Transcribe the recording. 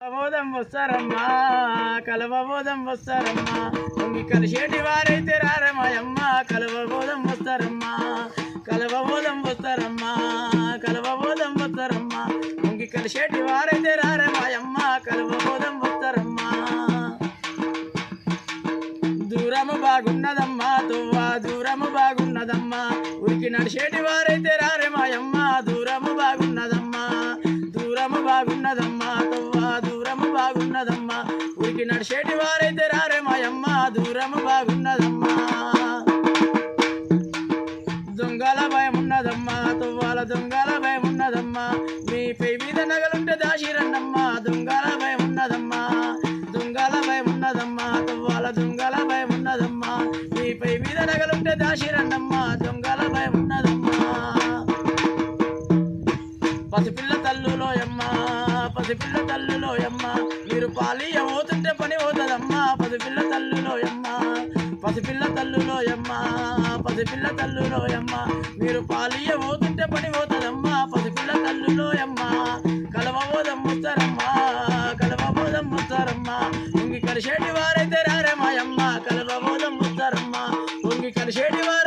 కలవబోధం వస్తారమ్మా కలవబోధం వస్తారమ్మా. పొంగి కలిసేటి వారైతే రారమాయమ్మా కలవబోధం వస్తారమ్మా కలవబోధం వస్తారమ్మా కలవబోధం వస్తారమ్మా. పొంగి కలిసేటి వారైతే రారమాయమ్మా కలవబోధం వస్తారమ్మా. దూరము బాగున్నదమ్మా తువ్వా దూరము బాగున్నదమ్మా. ఉరికి నడిచేటి వారైతే రారే మాయమ్మ దూరము బాగున్నదమ్మా. ఉరికి వారైతే రారే మాయమ్మ దూరము బాగున్నదమ్మా. దొంగల భయం ఉన్నదమ్మా తువ్వాల దొంగల భయం ఉన్నదమ్మా. మీ పై మీద నగలుంటే దాచిరన్నమ్మా దొంగల భయం ఉన్నదమ్మా. దొంగల భయం ఉన్నదమ్మా తువ్వాల దొంగల భయం ఉన్నదమ్మా. మీ పై మీద నగలుంటే దాచిరన్నమ్మా దొంగల భయం ఉన్నదమ్మా. పసిపిల్ల తల్లులోయమ్మ పది పిల్ల తల్లులో అమ్మ మీరు పాలి ఏమవుతుంటే పని అవుతుందమ్మా పసిపిల్ల తల్లులో అమ్మ పసిపిల్ల తల్లులో అమ్మ పసిపిల్ల తల్లులో అమ్మ మీరు పాలి ఏమవుతుంటే పని అవుతుందమ్మా పసిపిల్ల తల్లులో అమ్మ కలవబోధం ముస్తారమ్మా. కలవబోధం ముస్తారమ్మా. ఇంక కలిసేటి వారైతే రారే మాయమ్మ. కలవబోధం ముస్తారమ్మా. ఉంగి కలిసేటి వారు